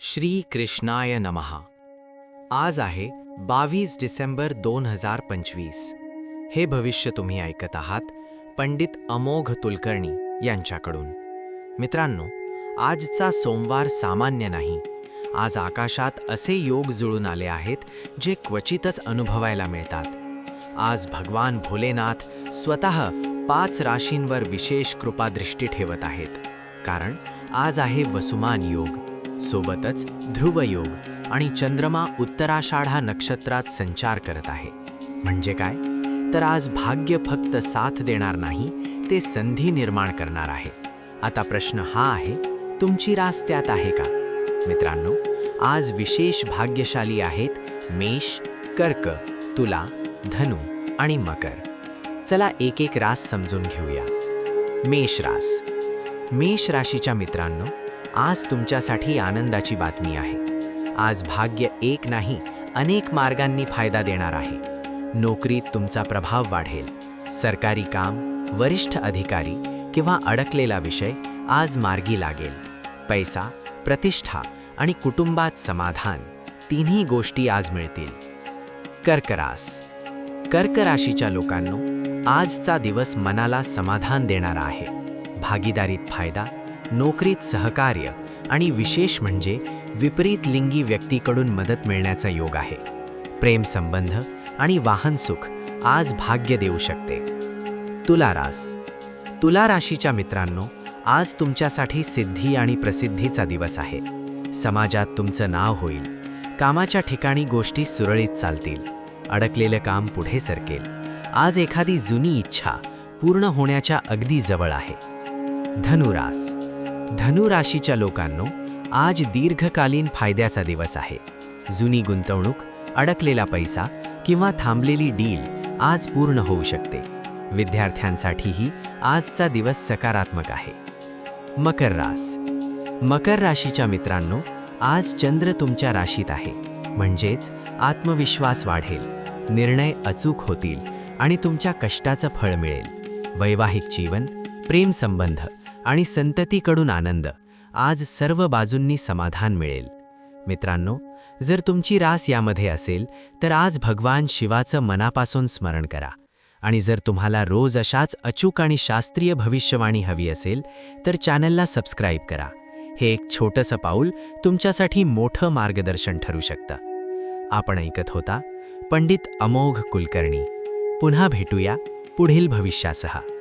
श्री कृष्णाय नमहा आज आहे बावीस डिसेंबर दोन हजार पंचवीस. हे भविष्य तुम्ही ऐकत आहात पंडित अमोघ तुलकर्णी यांच्याकडून. मित्रांनो आजचा सोमवार सामान्य नाही. आज आकाशात असे योग जुळून आले आहेत जे क्वचितच अनुभवायला मिळतात. आज भगवान भोलेनाथ स्वतः पाच राशींवर विशेष कृपादृष्टी ठेवत आहेत. कारण आज आहे वसुमान योग. सोबतच ध्रुवयोग आणि चंद्रमा उत्तराषाढा नक्षत्रात संचार करत आहे. म्हणजे काय? तर आज भाग्य फक्त साथ देणार नाही ते संधी निर्माण करणार आहे. आता प्रश्न हा आहे तुमची रास त्यात आहे का? मित्रांनो आज विशेष भाग्यशाली आहेत मेष कर्क तुला धनु आणि मकर. चला एक एक रास समजून घेऊया. मेष रास. मेष राशीच्या मित्रांनो आज तुमच्यासाठी आनंदाची बातमी आहे. आज भाग्य एक नाही अनेक मार्गांनी फायदा देणार आहे. नोकरीत तुमचा प्रभाव वाढेल. सरकारी काम वरिष्ठ अधिकारी किंवा अडकलेला विषय आज मार्गी लागेल. पैसा प्रतिष्ठा आणि कुटुंबात समाधान तिन्ही गोष्टी आज मिळतील. कर्करास. कर्क राशीच्या लोकांनो आजचा दिवस मनाला समाधान देणारा आहे. भागीदारीत फायदा नोकरीत सहकार्य आणि विशेष म्हणजे विपरीत लिंगी व्यक्तीकडून मदत मिळण्याचा योग आहे. प्रेम संबंध आणि वाहन सुख आज भाग्य देऊ शकते. तुला रास तुला राशीच्या मित्रांनो आज तुमच्यासाठी सिद्धी आणि प्रसिद्धीचा दिवस आहे. समाजात तुमचं नाव होईल. कामाच्या ठिकाणी गोष्टी सुरळीत चालतील. अडकलेलं काम पुढे सरकेल. आज एखादी जुनी इच्छा पूर्ण होण्याच्या अगदी जवळ आहे. धनुरास. धनुराशीच्या लोकांनो आज दीर्घकालीन फायद्याचा दिवस आहे. जुनी गुंतवणूक अडकलेला पैसा किंवा थांबलेली डील आज पूर्ण होऊ शकते. विद्यार्थ्यांसाठीही आजचा दिवस सकारात्मक आहे. मकर रास. मकर राशीच्या मित्रांनो आज चंद्र तुमच्या राशीत आहे. म्हणजेच आत्मविश्वास वाढेल निर्णय अचूक होतील आणि तुमच्या कष्टाचं फळ मिळेल. वैवाहिक जीवन प्रेमसंबंध आणि संततीकडून आनंद. आज सर्व बाजूंनी समाधान मिळेल. मित्रांनो जर तुमची रास यामध्ये असेल तर आज भगवान शिवाचं मनापासून स्मरण करा. आणि जर तुम्हाला रोज अशाच अचूक आणि शास्त्रीय भविष्यवाणी हवी असेल तर चॅनलला सबस्क्राईब करा. हे एक छोटंसं पाऊल तुमच्यासाठी मोठं मार्गदर्शन ठरू शकतं. आपण ऐकत होता पंडित अमोघ कुलकर्णी. पुन्हा भेटूया पुढील भविष्यासह.